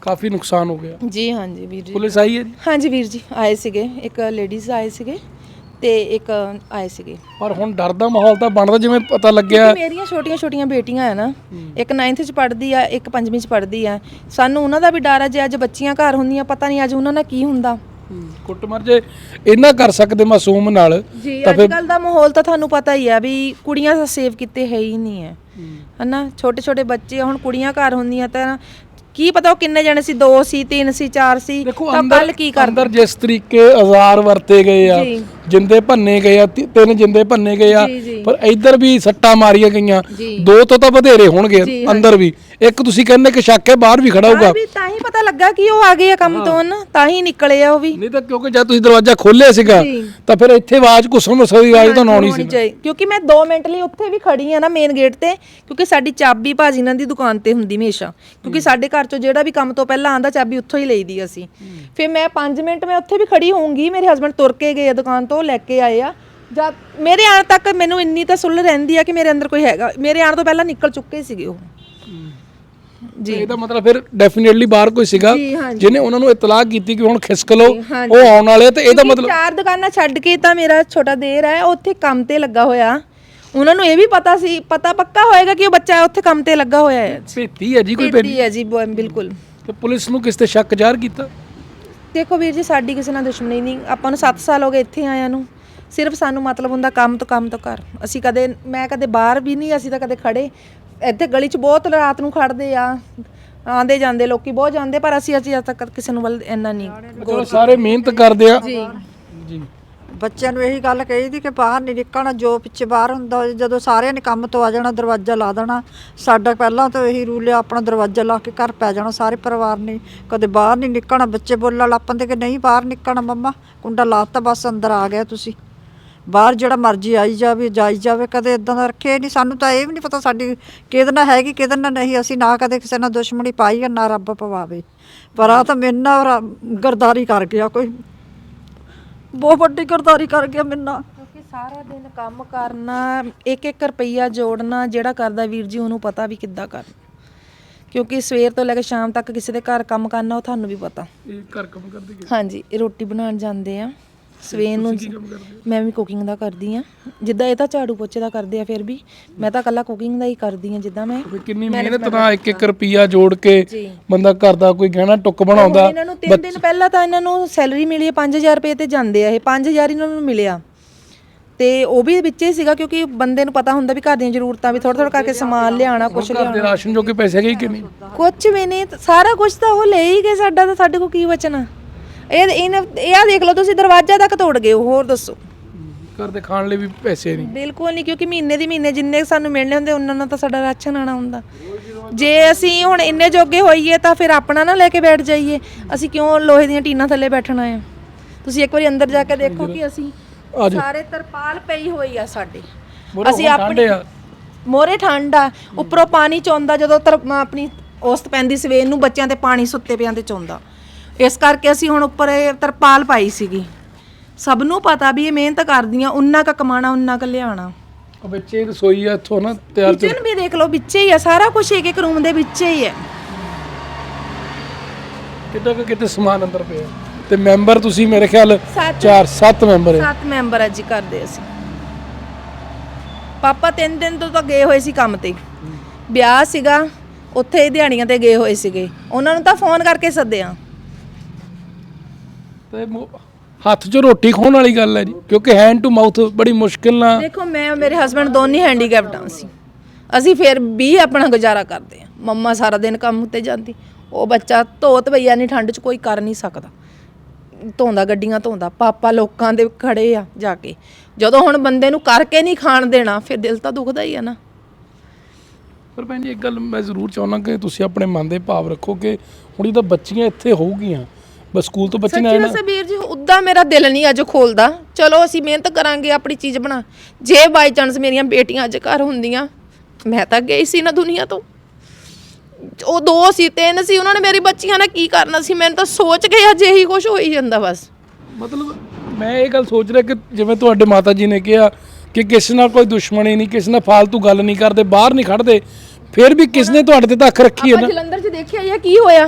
ਕਾਫੀ ਨੁਕਸਾਨ ਹੋ ਗਿਆ। ਜੀ ਹਾਂਜੀ ਵੀਰ ਜੀ। ਪੁਲਿਸ ਆਈ ਹੈ ਜੀ? ਹਾਂਜੀ ਵੀਰ ਜੀ ਆਏ ਸੀਗੇ। ਇੱਕ ਲੇਡੀਜ਼ ਆਏ ਸੀਗੇ ਤੇ ਇੱਕ ਆਏ ਸੀਗੇ। ਪਰ ਹੁਣ ਡਰ ਦਾ ਮਾਹੌਲ ਤਾਂ ਬਣਦਾ ਜਿਵੇਂ ਪਤਾ ਲੱਗਿਆ ਕਿਉਂਕਿ ਮੇਰੀਆਂ ਛੋਟੀਆਂ ਛੋਟੀਆਂ ਬੇਟੀਆਂ ਆ ਨਾ ਇੱਕ 9th ਚ ਪੜ੍ਹਦੀ ਆ ਇੱਕ 5ਵੀਂ ਚ ਪੜ੍ਹਦੀ ਆ। ਸਾਨੂੰ ਉਹਨਾਂ ਦਾ ਵੀ ਡਰ ਆ ਜੇ ਅੱਜ ਬੱਚੀਆਂ ਘਰ ਹੁੰਦੀਆਂ ਪਤਾ ਨਹੀਂ ਅੱਜ ਉਹਨਾਂ ਨਾਲ ਕੀ ਹੁੰਦਾ। ਕੁੱਟਮਾਰ ਜੇ ਇੰਨਾ ਕਰ ਸਕਦੇ ਮਾਸੂਮ ਨਾਲ ਜੀ ਅੱਜ ਕੱਲ ਦਾ ਮਾਹੌਲ ਤਾਂ ਤੁਹਾਨੂੰ ਪਤਾ ਹੀ ਆ ਵੀ ਕੁੜੀਆਂ ਤਾਂ ਸੇਵ ਕੀਤੇ ਹੈ ਹੀ ਨਹੀਂ ਹੈ। ਹਨਾ? ਛੋਟੇ ਛੋਟੇ ਬੱਚੇ ਹੁਣ ਕੁੜੀਆਂ ਘਰ ਹੁੰਦੀਆਂ ਤਾਂ ਕੀ ਪਤਾ ਉਹ ਕਿੰਨੇ ਜਣੇ ਸੀ ਦੋ ਸੀ ਤਿੰਨ ਸੀ ਚਾਰ ਸੀ ਤਾਂ ਕੱਲ ਕੀ ਕਰਦੇ? ਅੰਦਰ ਜਿਸ ਤਰੀਕੇ ਔਜ਼ਾਰ ਵਰਤੇ ਗਏ ਆ। ਜਿੰਦੇ ਭੰਨੇ ਗਏ ਆ ਤਿੰਨ ਜਿੰਦੇ ਭੰਨੇ ਗਏ ਆ। ਪਰ ਇੱਧਰ ਵੀ ਸੱਟਾਂ ਮਾਰੀਆਂ ਗਈਆਂ। ਦੋ ਤੋਂ ਤਾਂ ਵਧੇਰੇ ਹੋਣਗੇ ਅੰਦਰ ਵੀ। ਇੱਕ ਤੁਸੀਂ ਕਹਿੰਦੇ ਕਿ ਸ਼ੱਕ ਹੈ ਬਾਹਰ ਵੀ ਖੜਾ ਹੋਊਗਾ। ਵੀ ਤਾਂ ਹੀ ਪਤਾ ਲੱਗਾ ਕਿ ਉਹ ਆ ਗਏ ਆ ਕੰਮ ਤੋਂ ਨਾ ਤਾਂ ਹੀ ਨਿਕਲੇ ਆ ਉਹ ਵੀ। ਨਹੀਂ ਤਾਂ ਕਿਉਂਕਿ ਜਦ ਤੁਸੀਂ ਦਰਵਾਜ਼ਾ ਖੋਲ੍ਹਿਆ ਸੀਗਾ। ਤਾਂ ਫਿਰ ਇੱਥੇ ਆਵਾਜ਼ ਕੁਸਮ ਸੋਈ ਆਵਾਜ਼ ਤਾਂ ਆਉਣੀ ਸੀ ਕਿਉਂਕਿ ਮੈਂ 2 ਮਿੰਟ ਲਈ ਉੱਥੇ ਵੀ ਖੜੀ ਆ ਨਾ ਮੇਨ ਗੇਟ ਤੇ ਕਿਉਂਕਿ ਸਾਡੀ ਚਾਬੀ ਭਾਜੀ ਨਾਲ ਦੀ ਦੁਕਾਨ ਤੇ ਹੁੰਦੀ ਹਮੇਸ਼ਾ। ਕਿਉਂਕਿ ਸਾਡੇ ਘਰ ਚੋਂ ਜਿਹੜਾ ਵੀ ਕੰਮ ਤੋਂ ਪਹਿਲਾਂ ਆਂਦਾ ਚਾਬੀ ਉੱਥੋਂ ਹੀ ਲਈਦੀ ਅਸੀਂ। ਫਿਰ ਮੈਂ 5 ਮਿੰਟ ਮੈਂ ਉੱਥੇ ਵੀ ਖੜੀ ਹੋਊਂਗੀ ਮੇਰੇ ਹਸਬੰਡ ਤੁਰ ਕੇ ਗਏ ਆ ਦੁਕਾਨ ਤੋਂ ਲੈ ਕੇ ਆਏ ਆ। ਜਦ ਮੇਰੇ ਆਣ ਤੱਕ ਮੈਨੂੰ ਇੰਨੀ ਤਾਂ ਸੁੱਲ ਰਹਿੰਦੀ ਆ ਕਿ ਮੇਰੇ ਅੰਦਰ ਕੋਈ ਹੈਗਾ ਮੇਰੇ ਆਣ ਤੋਂ ਪਹਿਲਾਂ ਨਿਕਲ ਚੁੱਕੇ ਸੀਗੇ ਉਹ। ਜੀ। ਇਹਦਾ ਮਤਲਬ ਫਿਰ ਡੈਫੀਨਿਟਲੀ ਬਾਹਰ ਕੋਈ ਸੀਗਾ ਜੀ, ਹਾਂਜੀ। ਜਿਹਨੇ ਉਹਨਾਂ ਨੂੰ ਇਤਲਾਹ ਕੀਤੀ ਕਿ ਹੁਣ ਖਿਸਕ ਲਓ ਹਾਂਜੀ। ਉਹ ਆਉਣ ਵਾਲੇ ਆ ਤੇ ਇਹਦਾ ਮਤਲਬ ਚਾਰ ਦੁਕਾਨਾਂ ਛੱਡ ਕੇ ਤਾਂ ਮੇਰਾ ਛੋਟਾ ਦੇਰ ਹੈ ਉਹ ਉੱਥੇ ਕੰਮ ਤੇ ਲੱਗਾ ਹੋਇਆ। ਉਹਨਾਂ ਨੂੰ ਇਹ ਵੀ ਪਤਾ ਸੀ ਪਤਾ ਪੱਕਾ ਹੋਏਗਾ ਕਿ ਉਹ ਬੱਚਾ ਉੱਥੇ ਕੰਮ ਤੇ ਲੱਗਾ ਹੋਇਆ ਹੈ। ਭੇਤੀ ਹੈ ਜੀ ਕੋਈ ਪੇਟੀ ਹੈ ਜੀ ਬ- ਬਿਲਕੁਲ। ਤੇ ਪੁਲਿਸ ਨੂੰ ਕਿਸ ਤੇ ਸ਼ੱਕ ਜ਼ਾਹਰ ਕੀਤਾ? ਦੇਖੋ ਵੀਰ ਜੀ ਸਾਡੀ ਕਿਸੇ ਨਾਲ ਦੁਸ਼ਮਣੀ ਨਹੀਂ। ਆਪਾਂ ਨੂੰ 7 ਸਾਲ ਹੋ ਗਏ ਇੱਥੇ ਆਇਆਂ ਨੂੰ। ਸਿਰਫ ਸਾਨੂੰ ਮਤਲਬ ਹੁੰਦਾ ਕੰਮ ਤੋਂ ਕੰਮ ਤੋਂ ਘਰ। ਅਸੀਂ ਕਦੇ ਮੈਂ ਕਦੇ ਬਾਹਰ ਵੀ ਨਹੀਂ ਅਸੀਂ ਤਾਂ ਕਦੇ ਖੜੇ। ਇੱਥੇ ਗਲੀ 'ਚ ਬਹੁਤ ਰਾਤ ਨੂੰ ਖੜਦੇ ਆ। ਆਂਦੇ ਜਾਂਦੇ ਲੋਕੀ ਬਹੁਤ ਜਾਂਦੇ ਪਰ ਅਸੀਂ ਅਸੀਂ ਅੱਜ ਤੱਕ ਕਿਸੇ ਨੂੰ ਵੱਲ ਇੰਨਾ ਨਹੀਂ ਚਲੋ ਸਾਰੇ ਮਿਹਨਤ ਕਰਦੇ ਆ। ਜੀ। ਜੀ। ਬੱਚਿਆਂ ਨੂੰ ਇਹੀ ਗੱਲ ਕਹੀ ਦੀ ਕਿ ਬਾਹਰ ਨਹੀਂ ਨਿਕਲਣਾ ਜੋ ਪਿੱਛੇ ਬਾਹਰ ਹੁੰਦਾ ਜਦੋਂ ਸਾਰਿਆਂ ਨੇ ਕੰਮ ਤੋਂ ਆ ਜਾਣਾ ਦਰਵਾਜ਼ਾ ਲਾ ਦੇਣਾ ਸਾਡਾ ਪਹਿਲਾਂ ਤੋਂ ਇਹੀ ਰੂਲ ਆ ਆਪਣਾ ਦਰਵਾਜ਼ਾ ਲਾ ਕੇ ਘਰ ਪੈ ਜਾਣਾ ਸਾਰੇ ਪਰਿਵਾਰ ਨੇ। ਕਦੇ ਬਾਹਰ ਨਹੀਂ ਨਿਕਲਣਾ ਬੱਚੇ ਬੋਲਣ ਲੱਪਣ ਤੇ ਕਿ ਨਹੀਂ ਬਾਹਰ ਨਿਕਲਣਾ ਮੰਮਾ ਕੁੰਡਾ ਲਾਤਾ ਬਸ ਅੰਦਰ ਆ ਗਿਆ ਤੁਸੀਂ। ਬਾਹਰ ਜਿਹੜਾ ਮਰਜ਼ੀ ਆਈ ਜਾਵੇ ਜਾਈ ਜਾਵੇ ਕਦੇ ਇਦਾਂ ਦਾ ਰੱਖੇ ਨਹੀਂ। ਸਾਨੂੰ ਤਾਂ ਇਹ ਵੀ ਨਹੀਂ ਪਤਾ ਸਾਡੀ ਕਿਹਦੇ ਨਾਲ ਹੈਗੀ ਕਿਹਦੇ ਨਾਲ ਨਹੀਂ। ਅਸੀਂ ਨਾ ਕਦੇ ਕਿਸੇ ਨਾਲ ਦੁਸ਼ਮਣੀ ਪਾਈ ਹੈ ਨਾ ਰੱਬ ਪਵਾਵੇ। ਪਰ ਆ ਤਾਂ ਰ- ਗਰਦਾਰੀ ਕਰ ਗਿਆ ਕੋਈ। ਬਹੁਤ ਵੱਡੀ ਗਰਦਾਰੀ ਕਰ ਗਿਆ ਮੇਰੇ ਨਾਲ। ਕਿਉਂਕਿ ਸਾਰਾ ਦਿਨ ਕੰਮ ਕਰਨਾ ਇੱਕ ਇੱਕ ਰੁਪਈਆ ਜੋੜਨਾ ਜਿਹੜਾ ਕਰਦਾ ਵੀਰ ਜੀ ਉਹਨੂੰ ਪਤਾ ਵੀ ਕਿੱਦਾਂ ਕਰਨਾ। ਕਿਉਂਕਿ ਸਵੇਰ ਤੋਂ ਲੈ ਕੇ ਸ਼ਾਮ ਤੱਕ ਕਿਸੇ ਦੇ ਘਰ ਕੰਮ ਕਰਨਾ ਉਹ ਤੁਹਾਨੂੰ ਵੀ ਪਤਾ। ਇਹ ਘਰ ਕੰਮ ਕਰਦੇ ਕਿ ਹਾਂਜੀ ਇਹ ਰੋਟੀ ਬਣਾਉਣ ਜਾਂਦੇ ਆ। ਸਵੇਰ ਨੂੰ ਮੈਂ ਵੀ ਕੁਕਿੰਗ ਦਾ ਕਰਦੀ ਆ ਜਿੱਦਾਂ ਇਹ ਤਾਂ ਝਾੜੂ ਪੋਚੇ ਦਾ ਕਰਦੇ ਆ ਫਿਰ ਵੀ ਮੈਂ ਤਾਂ ਇਕੱਲਾ ਕੁਕਿੰਗ ਦਾ ਹੀ ਕਰਦੀ ਆ ਜਿੱਦਾਂ ਮੈਂ ਵੀ ਕਿੰਨੀ ਮਿਹਨਤ ਨਾਲ ਇੱਕ ਇੱਕ ਰੁਪਿਆ ਜੋੜ ਕੇ ਜੀ। ਬੰਦਾ ਘਰ ਦਾ ਕੋਈ ਗਹਿਣਾ ਟੁੱਕ ਬਣਾਉਂਦਾ। ਹੁਣ ਇਹਨਾਂ ਨੂੰ 3 ਦਿਨ ਪਹਿਲਾਂ ਤਾਂ ਇਹਨਾਂ ਨੂੰ ਸੈਲਰੀ ਮਿਲੀ ਹੈ 5000 ਰੁਪਏ ਤੇ ਜਾਂਦੇ ਆ ਇਹ। 5000 ਇਹਨਾਂ ਨੂੰ ਮਿਲਿਆ। ਤੇ ਉਹ ਵੀ ਵਿੱਚੇ ਸੀਗਾ ਕਿਉਂਕਿ ਬੰਦੇ ਨੂੰ ਪਤਾ ਹੁੰਦਾ ਵੀ ਘਰ ਦੀਆਂ ਜ਼ਰੂਰਤਾਂ ਵੀ ਥੋੜਾ ਥੋੜਾ ਕਰਕੇ ਸਮਾਨ ਲਿਆਉਣਾ ਕੁਛ ਘਰ ਦੇ ਰਾਸ਼ਨ ਜੋ ਕਿ ਪੈਸੇ ਹੈਗੇ ਕਿ ਨਹੀਂ? ਕੁਛ ਵੀ ਨਹੀਂ ਸਾਰਾ ਕੁਝ ਤਾਂ ਉਹ ਲੈ ਹੀ ਗਏ ਸਾਡਾ ਤਾਂ ਸਾਡੇ ਕੋਲ ਕੀ ਬਚਣਾ? ਇਹ ਇਹਨੇ ਇਹ ਆ ਦੇਖ ਲਓ ਤੁਸੀਂ ਦਰਵਾਜ਼ਾ ਤੱਕ ਤੋੜ ਗਏ ਹੋ, ਹੋਰ ਦੱਸੋ। ਘਰ ਦੇ ਖਾਣ ਲਈ ਵੀ ਪੈਸੇ ਨਹੀਂ। ਬਿਲਕੁਲ ਨਹੀਂ ਕਿਉਂਕਿ ਮਹੀਨੇ ਦੀ ਮਹੀਨੇ ਜਿੰਨੇ ਸਾਨੂੰ ਮਿਲਣੇ ਹੁੰਦੇ ਉਹਨਾਂ ਨਾਲ ਤਾਂ ਸਾਡਾ ਰਾਸ਼ਨ ਆਣਾ ਹੁੰਦਾ। ਜੇ ਅਸੀਂ ਹੁਣ ਇੰਨੇ ਜੋਗੇ ਹੋਈਏ ਤਾਂ ਫਿਰ ਆਪਣਾ ਨਾ ਲੈ ਕੇ ਬੈਠ ਜਾਈਏ। ਅਸੀਂ ਕਿਉਂ ਲੋਹੇ ਦੀਆਂ ਟੀਨਾਂ ਥੱਲੇ ਬੈਠਣਾ ਆ? ਤੁਸੀਂ ਇੱਕ ਵਾਰੀ ਅੰਦਰ ਜਾ ਕੇ ਦੇਖੋ ਕਿ ਅਸੀਂ ਆ ਜਾਓ। ਸਾਰੇ ਤਰਪਾਲ ਪਈ ਹੋਈ ਆ ਸਾਡੇ। ਅਸੀਂ ਹੁਣ ਠੰਡ ਆਪਣੀ ਆ। ਮੋਰੇ ਠੰਡ ਆ। ਉੱਪਰੋਂ ਪਾਣੀ ਚੋਂਦਾ ਜਦੋਂ ਤਰ ਆਪਣੀ ਔਸਤ ਪੈਂਦੀ ਸਵੇਰ ਨੂੰ ਬੱਚਿਆਂ ਤੇ ਪਾਣੀ ਸੁੱਤੇ ਪਿਆਂ ਤੇ ਚੋਂਦਾ। ਇਸ ਕਰਕੇ ਅਸੀਂ ਹੁਣ ਉੱਪਰ ਇਹ ਤਰਪਾਲ ਪਾਈ ਸੀਗੀ। ਸਭ ਨੂੰ ਪਤਾ ਵੀ ਇਹ ਮਿਹਨਤ ਕਰਦੀਆਂ ਉਨਾ ਕ ਕਮਾਣਾ ਉਨਾ ਕ ਲਿਆਣਾ ਉਹ ਵਿੱਚ ਰਸੋਈ ਆ ਇੱਥੋਂ ਨਾ ਤਿਆਰ ਚ ਕਿਚਨ ਵੀ ਦੇਖ ਲਓ ਵਿੱਚੇ ਹੀ ਆ ਸਾਰਾ ਕੁਝ ਇੱਕ ਇੱਕ ਰੂਮ ਦੇ ਵਿੱਚੇ ਹੀ ਹੈ ਕਿੱਦਾਂ ਕਿ ਕਿਤੇ ਸਮਾਨ ਅੰਦਰ ਪਿਆ? ਤੇ ਮੈਂਬਰ ਤੁਸੀਂ ਮੇਰੇ ਖਿਆਲ ਸੱਤ। 4 7 ਮੈਂਬਰ ਹੈ। ਸੱਤ ਮੈਂਬਰ ਅੱਜ ਕਰਦੇ ਅਸੀਂ। ਪਾਪਾ ਤਿੰਨ ਦਿਨ ਤੋਂ ਤਾਂ ਗਏ ਹੋਏ ਸੀ ਕੰਮ ਤੇ। ਵਿਆਹ ਸੀਗਾ ਉੱਥੇ ਦਿਹਾੜੀਆਂ ਤੇ ਗਏ ਹੋਏ ਸੀਗੇ। ਉਹਨਾਂ ਨੂੰ ਤਾਂ ਫੋਨ ਕਰਕੇ ਸੱਦਿਆ। ਤੇ ਮੋ- ਹੱਥ 'ਚ ਰੋਟੀ ਖਾਣ ਵਾਲੀ ਗੱਲ ਹੈ ਜੀ ਕਿਉਂਕਿ ਹੈਂਡ ਟੂ ਮਾਊਥ ਬੜੀ ਮੁਸ਼ਕਿਲ ਨਾਲ ਦੇਖੋ ਮੈਂ ਮੇਰੇ ਹਸਬੰਡ ਦੋਨੇ ਹੈਂਡੀਕੈਪਟ ਹਾਂ ਅਸੀਂ। ਅਸੀਂ ਫਿਰ ਵੀ ਆਪਣਾ ਗੁਜ਼ਾਰਾ ਕਰਦੇ ਹਾਂ। ਮੰਮਾ ਸਾਰਾ ਦਿਨ ਕੰਮ ਤੇ ਜਾਂਦੀ। ਉਹ ਬੱਚਾ ਧੋਤ ਭਈਆ ਨਹੀਂ ਠੰਡ 'ਚ ਕੋਈ ਕਰ ਨਹੀਂ ਸਕਦਾ। ਧੋਂਦਾ ਗੱਡੀਆਂ ਧੋਂਦਾ। ਪਾਪਾ ਲੋਕਾਂ ਦੇ ਖੜੇ ਆ ਜਾ ਕੇ। ਜਦੋਂ ਹੁਣ ਬੰਦੇ ਨੂੰ ਕਰਕੇ ਨਹੀਂ ਖਾਣ ਦੇਣਾ ਫਿਰ ਦਿਲ ਤਾਂ ਦੁਖਦਾ ਹੀ ਆ ਨਾ। ਪਰ ਭੈਣ ਜੀ ਇੱਕ ਗੱਲ ਮੈਂ ਜ਼ਰੂਰ ਚਾਹੁੰਦਾ ਕਿ ਤੁਸੀਂ ਆਪਣੇ ਮਨ ਦੇ ਭਾਵ ਰੱਖੋ ਕਿ ਹੁਣ ਇਹ ਤਾਂ ਬੱਚੀਆਂ ਇੱਥੇ ਹੋਊਗੀਆਂ ਬਸ ਸਕੂਲ ਤੋਂ ਬੱਚੇ ਨੇ ਸੱਚੀ ਵੈਸੇ ਵੀਰ ਜੀ ਉਦਾਂ ਮੇਰਾ ਦਿਲ ਨਹੀਂ ਅੱਜ ਖੋਲਦਾ। ਚਲੋ ਅਸੀਂ ਮਿਹਨਤ ਕਰਾਂਗੇ ਆਪਣੀ ਚੀਜ਼ ਬਣਾ। ਜੇ ਬਾਈ ਚਾਂਸ ਮੇਰੀਆਂ ਬੇਟੀਆਂ ਅੱਜ ਘਰ ਹੁੰਦੀਆਂ ਮੈਂ ਤਾਂ ਗਈ ਸੀ ਨਾ ਦੁਨੀਆ ਤੋਂ। ਉਹ ਦੋ ਸੀ ਤਿੰਨ ਸੀ ਉਹਨਾਂ ਨੇ ਮੇਰੀ ਬੱਚੀਆਂ ਨਾਲ ਕੀ ਕਰਨਾ ਸੀ? ਮੈਨੂੰ ਤਾਂ ਸੋਚ ਕੇ ਅੱਜ ਇਹੀ ਕੁਝ ਹੋਈ ਜਾਂਦਾ ਬਸ। ਮਤਲਬ ਮੈਂ ਇਹ ਗੱਲ ਸੋਚ ਰਿਹਾ ਕਿ ਜਿਵੇਂ ਤੁਹਾਡੇ ਮਾਤਾ ਜੀ ਨੇ ਕਿਹਾ ਕਿ ਕਿਸੇ ਨਾਲ ਕੋਈ ਦੁਸ਼ਮਣੀ ਨਹੀਂ ਕਿਸੇ ਨਾਲ ਫालतू ਗੱਲ ਨਹੀਂ ਕਰਦੇ ਬਾਹਰ ਨਹੀਂ ਖੜਦੇ ਫਿਰ ਵੀ ਕਿਸ ਨੇ ਤੁਹਾਡੇ ਤੇ ਤਾਂ ਅੱਖ ਰੱਖੀ ਹੈ ਆਪਾਂ ਨਾ? ਜਲੰਧਰ 'ਚ ਦੇਖਿਆ ਇਹ ਕੀ ਹੋਇਆ?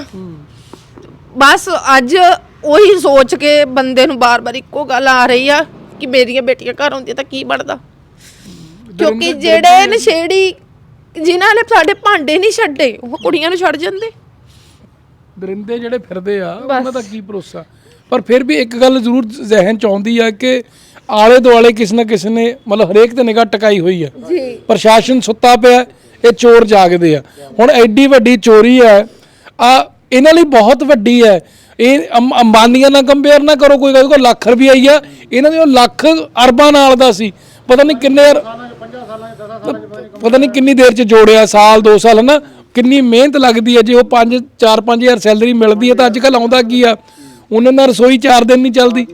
ਬਸ ਅੱਜ ਉਹੀ ਸੋਚ ਕੇ ਬੰਦੇ ਨੂੰ ਬਾਰ-ਬਾਰ ਇੱਕੋ ਗੱਲ ਆ ਰਹੀ ਆ ਕਿ ਮੇਰੀਆਂ ਬੇਟੀਆਂ ਘਰ ਹੁੰਦੀਆਂ ਤਾਂ ਕੀ ਬਣਦਾ? ਕਿਉਂਕਿ ਜਿਹੜੇ ਨਸ਼ੇੜੀ ਜਿਨ੍ਹਾਂ ਨੇ ਸਾਡੇ ਭਾਂਡੇ ਨਹੀਂ ਛੱਡੇ ਉਹ ਕੁੜੀਆਂ ਨੂੰ ਛੱਡ ਜਾਂਦੇ। ਦਰਿੰਦੇ ਜਿਹੜੇ ਫਿਰਦੇ ਆ ਉਹਨਾਂ ਦਾ ਕੀ ਭਰੋਸਾ? ਪਰ ਫਿਰ ਵੀ ਇੱਕ ਗੱਲ ਜ਼ਰੂਰ ਜ਼ਿਹਨ ਚ ਆਉਂਦੀ ਹੈ ਕਿ ਆਲੇ ਦੁਆਲੇ ਕਿਸ ਨਾ ਕਿਸ ਨੇ ਮਤਲਬ ਹਰੇਕ ਤੇ ਨਿਗਾਹ ਟਿਕਾਈ ਹੋਈ ਜੀ। ਪ੍ਰਸ਼ਾਸਨ ਸੁੱਤਾ ਪਿਆ ਇਹ ਚੋਰ ਜਾਗਦੇ ਆ। ਹੁਣ ਐਡੀ ਵੱਡੀ ਚੋਰੀ ਹੈ ਆ ਇਹਨਾਂ ਲਈ ਬਹੁਤ ਵੱਡੀ ਹੈ। ਇਹ ਅੰਬ- ਅੰਬਾਨੀਆਂ ਨਾਲ ਕੰਪੇਅਰ ਨਾ ਕਰੋ, ਕੋਈ ਕੋਈ ਲੱਖ ਰੁਪਈਆ ਹੀ ਆ। ਇਹਨਾਂ ਦੇ ਉਹ ਲੱਖ ਅਰਬਾਂ ਨਾਲ ਦਾ ਸੀ। ਪਤਾ ਨਹੀਂ ਕਿੰਨੇ ਯਾਰ ਪਤਾ ਨਹੀਂ ਕਿੰਨੀ ਦੇਰ ਚ ਜੋੜਿਆ, ਸਾਲ 2 ਸਾਲ, ਹਨਾ? ਕਿੰਨੀ ਮਿਹਨਤ ਲੱਗਦੀ ਹੈ। ਜੇ ਉਹ 5 4 5000 ਸੈਲਰੀ ਮਿਲਦੀ ਹੈ ਤਾਂ ਅੱਜ ਕੱਲ ਆਉਂਦਾ ਕੀ ਆ? ਉਹਨਾਂ ਨਾਲ ਰਸੋਈ 4 ਦਿਨ ਨਹੀਂ ਚੱਲਦੀ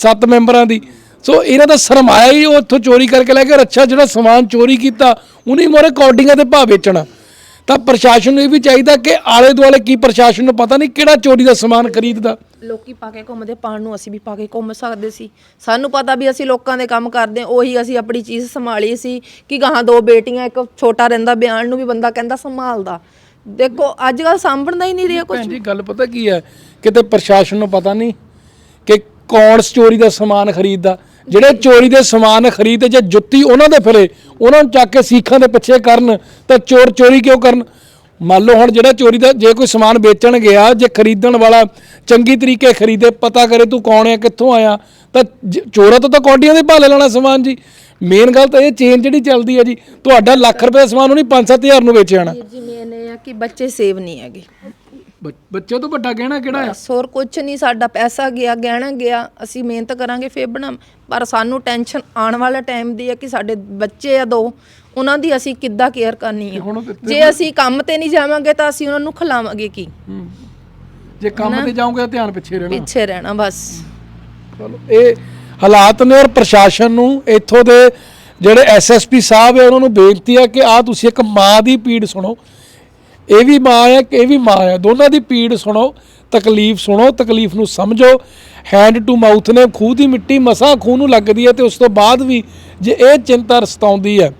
7 ਮੈਂਬਰਾਂ ਦੀ। ਸੋ ਇਹਨਾਂ ਦਾ ਸਰਮਾਇਆ ਹੀ, ਉਹ ਇੱਥੋਂ ਚੋਰੀ ਕਰਕੇ ਲੈ ਕੇ ਰੱਛਾ ਜਿਹੜਾ ਸਮਾਨ ਚੋਰੀ ਕੀਤਾ, ਉਹਨੇ ਮੋਰੇ ਕੋਡਿੰਗਾਂ 'ਤੇ ਭਾਅ ਵੇਚਣਾ। ਤਾਂ ਪ੍ਰਸ਼ਾਸਨ ਨੂੰ ਇਹ ਵੀ ਚਾਹੀਦਾ ਕਿ ਆਲੇ ਦੁਆਲੇ ਕੀ ਪ੍ਰਸ਼ਾਸਨ ਨੂੰ ਪਤਾ ਨਹੀਂ ਕਿਹੜਾ ਚੋਰੀ ਦਾ ਸਮਾਨ ਖਰੀਦਦਾ। ਲੋਕੀ ਪਾ ਕੇ ਘੁੰਮਦੇ ਪਾਣ ਨੂੰ ਅਸੀਂ ਵੀ ਪਾ ਕੇ ਘੁੰਮ ਸਕਦੇ ਸੀ। ਸਾਨੂੰ ਪਤਾ ਵੀ ਅਸੀਂ ਲੋਕਾਂ ਦੇ ਕੰਮ ਕਰਦੇ ਹਾਂ, ਉਹੀ ਅਸੀਂ ਆਪਣੀ ਚੀਜ਼ ਸੰਭਾਲੀ ਸੀ ਕਿ ਗਾਹਾਂ ਦੋ ਬੇਟੀਆਂ ਇੱਕ ਛੋਟਾ ਰਹਿੰਦਾ ਬਿਆਨ ਨੂੰ ਵੀ ਬੰਦਾ ਕਹਿੰਦਾ ਸੰਭਾਲਦਾ। ਦੇਖੋ ਅੱਜ ਕੱਲ ਸਾਂਭਣਦਾ ਹੀ ਨਹੀਂ ਰਿਹਾ ਕੁਝ ਭੈਣ ਜੀ ਗੱਲ ਪਤਾ ਕੀ ਹੈ? ਕਿਤੇ ਪ੍ਰਸ਼ਾਸਨ ਨੂੰ ਪਤਾ ਨਹੀਂ ਕਿ ਕੌਣ ਚੋਰੀ ਦਾ ਸਮਾਨ ਖਰੀਦਦਾ ਜਿਹੜੇ ਚੋਰੀ ਦੇ ਸਮਾਨ ਖਰੀਦਦੇ ਜੇ ਜੁੱਤੀ ਉਹਨਾਂ ਦੇ ਫਿਰੇ ਉਹਨਾਂ ਨੂੰ ਚੱਕ ਕੇ ਸੀਖਾਂ ਦੇ ਪਿੱਛੇ ਕਰਨ ਤਾਂ ਚੋਰ ਚੋਰੀ ਕਿਉਂ ਕਰਨ? ਮੰਨ ਲਓ ਹੁਣ ਜਿਹੜਾ ਚੋਰੀ ਦਾ ਜੇ ਕੋਈ ਸਮਾਨ ਵੇਚਣ ਗਿਆ, ਜੇ ਖਰੀਦਣ ਵਾਲਾ ਚੰਗੀ ਤਰੀਕੇ ਖਰੀਦੇ, ਪਤਾ ਕਰੇ ਤੂੰ ਕੌਣ ਆ, ਕਿੱਥੋਂ ਆਇਆ, ਤਾਂ ਜ- ਚੋਰਾਂ ਤੋਂ ਤਾਂ ਕੌਡੀਆਂ ਦੇ ਭਾਲੇ ਲੈਣਾ ਸਮਾਨ ਜੀ। ਮੇਨ ਗੱਲ ਤਾਂ ਇਹ ਚੇਨ ਜਿਹੜੀ ਚੱਲਦੀ ਹੈ ਜੀ, ਤੁਹਾਡਾ ਲੱਖ ਰੁਪਏ ਦਾ ਸਮਾਨ ਉਹਨੇ 5-7000 ਨੂੰ ਵੇਚ ਜਾਣਾ। ਜੀ ਮੇਨ ਇਹ ਆ ਕਿ ਬੱਚੇ ਸੇਵ ਨਹੀਂ ਹੈਗੇ। ਬੱਚੇ ਤੋਂ ਵੱਡਾ ਗਹਿਣਾ ਕਿਹੜਾ ਹੈ ਬਸ ਹੋਰ ਕੁਝ ਨਹੀਂ ਸਾਡਾ ਪੈਸਾ ਗਿਆ ਗਹਿਣਾ ਗਿਆ ਅਸੀਂ ਮਿਹਨਤ ਕਰਾਂਗੇ ਫੇਰ ਬਣਾ ਪਰ ਸਾਨੂੰ ਟੈਨਸ਼ਨ ਆਉਣ ਵਾਲੇ ਟਾਈਮ ਦੀ ਹੈ ਕਿ ਸਾਡੇ ਬੱਚੇ ਆ ਦੋ ਉਹਨਾਂ ਦੀ ਅਸੀਂ ਕਿੱਦਾਂ ਕੇਅਰ ਕਰਨੀ ਹੈ ਹੁਣ ਤੇ- ਜੇ ਅਸੀਂ ਕੰਮ ਤੇ ਨਹੀਂ ਜਾਵਾਂਗੇ ਤਾਂ ਅਸੀਂ ਉਹਨਾਂ ਨੂੰ ਖਿਲਾਵਾਂਗੇ ਕੀ? ਜੇ ਕੰਮ ਤੇ ਜਾਓਗੇ ਤਾਂ ਧਿਆਨ ਪਿੱਛੇ ਰਹਿਣਾ। ਪਿੱਛੇ ਰਹਿਣਾ ਬਸ। ਚਲੋ ਇਹ ਹਾਲਾਤ ਨੇ ਔਰ ਪ੍ਰਸ਼ਾਸਨ ਨੂੰ ਇੱਥੋਂ ਦੇ ਜਿਹੜੇ ਐਸਐਸਪੀ ਸਾਹਿਬ ਹੈ ਉਹਨਾਂ ਨੂੰ ਬੇਨਤੀ ਹੈ ਕਿ ਆ ਤੁਸੀਂ ਇੱਕ ਮਾਂ ਦੀ ਪੀੜ ਸੁਣੋ। ਇਹ ਵੀ ਮਾਂ ਹੈ ਕਿ ਇਹ ਵੀ ਮਾਂ ਹੈ। ਦੋਨਾਂ ਦੀ ਪੀੜ ਸੁਣੋ, ਤਕਲੀਫ ਸੁਣੋ, ਤਕਲੀਫ ਨੂੰ ਸਮਝੋ। ਹੈਂਡ ਟੂ ਮਾਊਥ ਨੇ ਖੂਹ ਦੀ ਮਿੱਟੀ ਮਸਾਂ ਖੂਹ ਨੂੰ ਲੱਗਦੀ ਹੈ ਤੇ ਉਸ ਤੋਂ ਬਾਅਦ ਵੀ ਜੇ ਇਹ ਚਿੰਤਾ ਰਸਤਾਉਂਦੀ ਹੈ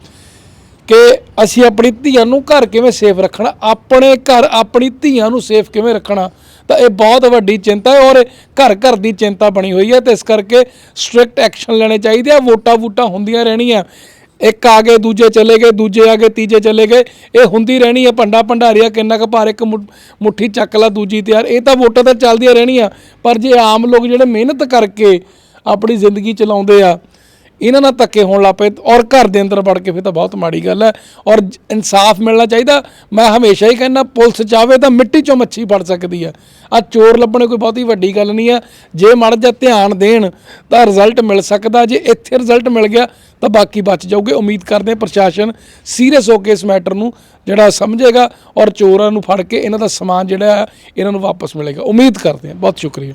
ਕਿ ਅਸੀਂ ਆਪਣੀ ਧੀਆਂ ਨੂੰ ਘਰ ਕਿਵੇਂ ਸੇਫ ਰੱਖਣਾ, ਆਪਣੇ ਘਰ ਆਪਣੀ ਧੀਆਂ ਨੂੰ ਸੇਫ ਕਿਵੇਂ ਰੱਖਣਾ, ਤਾਂ ਇਹ ਬਹੁਤ ਵੱਡੀ ਚਿੰਤਾ ਹੈ ਔਰ ਘਰ ਘਰ ਦੀ ਚਿੰਤਾ ਬਣੀ ਹੋਈ ਹੈ ਤੇ ਇਸ ਕਰਕੇ ਸਟ੍ਰਿਕਟ ਐਕਸ਼ਨ ਲੈਣੇ ਚਾਹੀਦੇ ਆ। ਵੋਟਾਂ ਵੂਟਾਂ ਹੁੰਦੀਆਂ ਰਹਿਣੀਆਂ। ਇੱਕ ਆ ਗਏ, ਦੂਜੇ ਚਲੇ ਗਏ, ਦੂਜੇ ਆ ਗਏ, ਤੀਜੇ ਚਲੇ ਗਏ। ਇਹ ਹੁੰਦੀ ਰਹਿਣੀ ਆ, ਭੰਡਾ ਭੰਡਾਰੀਆ, ਕਿੰਨਾ ਕੁ ਭਾਰ ਇੱਕ ਮੁੱਠੀ ਚੱਕ ਲਾ ਦੂਜੀ ਤਿਆਰ ਇਹ ਤਾਂ ਵੋਟਾਂ ਤਾਂ ਚੱਲਦੀਆਂ ਰਹਿਣੀਆਂ। ਪਰ ਜੇ ਆਮ ਲੋਕ ਜਿਹੜੇ ਮਿਹਨਤ ਕਰਕੇ ਆਪਣੀ ਜ਼ਿੰਦਗੀ ਚਲਾਉਂਦੇ ਆ, ਇਹਨਾਂ ਨਾਲ ਧੱਕੇ ਹੋਣ ਲੱਗ ਪਏ ਔਰ ਘਰ ਦੇ ਅੰਦਰ ਵੜ ਕੇ ਫਿਰ ਤਾਂ ਬਹੁਤ ਮਾੜੀ ਗੱਲ ਹੈ। ਔਰ ਇਨਸਾਫ ਮਿਲਣਾ ਚਾਹੀਦਾ। ਮੈਂ ਹਮੇਸ਼ਾ ਹੀ ਕਹਿੰਦਾ, ਪੁਲਿਸ ਚਾਵੇ ਤਾਂ ਮਿੱਟੀ ਚੋਂ ਮੱਛੀ ਫੜ ਸਕਦੀ ਹੈ ਆ ਚੋਰ ਲੱਭਣੇ ਕੋਈ ਬਹੁਤੀ ਵੱਡੀ ਗੱਲ ਨਹੀਂ ਆ। ਜੇ ਮੜ ਜਾ ਧਿਆਨ ਦੇਣ, ਤਾਂ ਰਿਜ਼ਲਟ ਮਿਲ ਸਕਦਾ। ਜੇ ਇੱਥੇ ਰਿਜ਼ਲਟ ਮਿਲ ਗਿਆ ਤਾਂ ਬਾਕੀ ਬਚ ਜਾਊਗੇ। ਉਮੀਦ ਕਰਦੇ ਹਾਂ ਪ੍ਰਸ਼ਾਸਨ ਸੀਰੀਅਸ ਹੋ ਕੇ ਇਸ ਮੈਟਰ ਨੂੰ ਜਿਹੜਾ ਸਮਝੇਗਾ ਔਰ ਚੋਰਾਂ ਨੂੰ ਫੜ ਕੇ ਇਹਨਾਂ ਦਾ ਸਮਾਨ ਜਿਹੜਾ ਹੈ, ਇਹਨਾਂ ਨੂੰ ਵਾਪਸ ਮਿਲੇਗਾ। ਉਮੀਦ ਕਰਦੇ ਹਾਂ। ਬਹੁਤ ਸ਼ੁਕਰੀਆ।